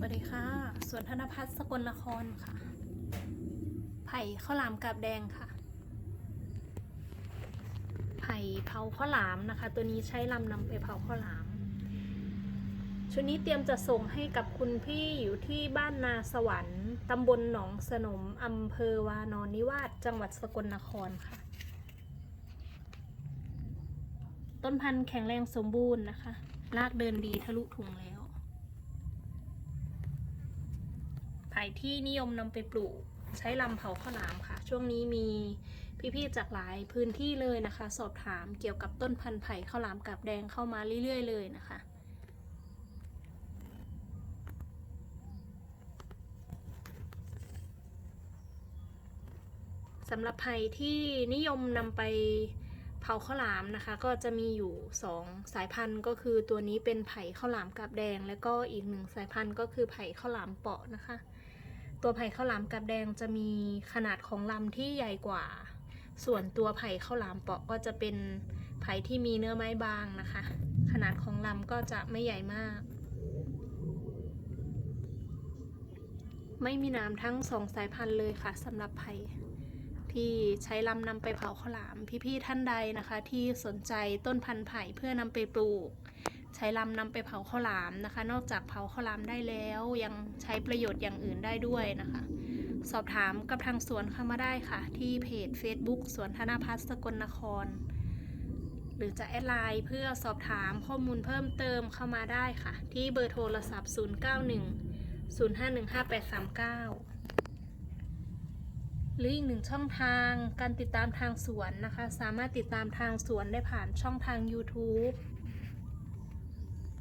สวัสดีค่ะ สวนธนพัฒน์สกลนครค่ะ ไผ่ข้าวหลามกาบแดงค่ะ ไผ่เผาข้าวหลามนะคะ ตัวนี้ใช้ลำนำไปเผาข้าวหลาม ชุดนี้เตรียมจะส่งให้กับคุณพี่อยู่ที่บ้านนาสวรรค์ตำบลหนองสนมอำเภอวานอนนิวาสจังหวัดสกลนครค่ะ ต้นพันธุ์แข็งแรงสมบูรณ์นะคะ รากเดินดีทะลุถุงแล้ว ไผ่ที่นิยมนำไปปลูก ใช้ลำเผาข้าวหลามค่ะ ช่วงนี้มีพี่ๆจากหลายพื้นที่เลยนะคะ สอบถามเกี่ยวกับต้นพันธุ์ไผ่ข้าวหลามกาบแดงเข้ามาเรื่อยๆ เลยนะคะสำหรับไผ่ที่นิยมนำไปเผาข้าวหลามนะคะ ก็จะมีอยู่ 2 สายพันธุ์ก็คือตัวนี้เป็นไผ่ข้าวหลามกาบแดง แล้วก็อีกหนึ่งสายพันธุ์ก็คือไผ่ข้าวหลามเปาะนะคะ ตัวไผ่ข้าวหลามกาบแดงจะมีขนาดของลำที่ใหญ่กว่า ส่วนตัวไผ่ข้าวหลามเปาะก็จะเป็นไผ่ที่มีเนื้อไม้บางนะคะ ขนาดของลำก็จะไม่ใหญ่มาก ไม่มีน้ำทั้งสองสายพันธุ์เลยค่ะสำหรับไผ่ที่ใช้ลำนำไปเผาข้าวหลามพี่ๆท่านใดนะคะ ที่สนใจต้นพันธุ์ไผ่เพื่อนำไปปลูก ใช้ลำนำไปเผาข้าวหลามนะคะ นอกจากเผาข้าวหลามได้แล้วยังใช้ประโยชน์อย่างอื่นได้ด้วยนะคะ สอบถามกับทางสวนเข้ามาได้ค่ะ ที่เพจ Facebook สวนธนพัฒน์สกลนคร หรือจะแอดไลน์เพื่อสอบถามข้อมูลเพิ่มเติมเข้ามาได้ค่ะ ที่เบอร์โทรศัพท์ 091 0515839หรืออีกหนึ่งช่องทางการติดตามทางสวนนะคะ สามารถติดตามทางสวนได้ผ่านช่องทาง YouTube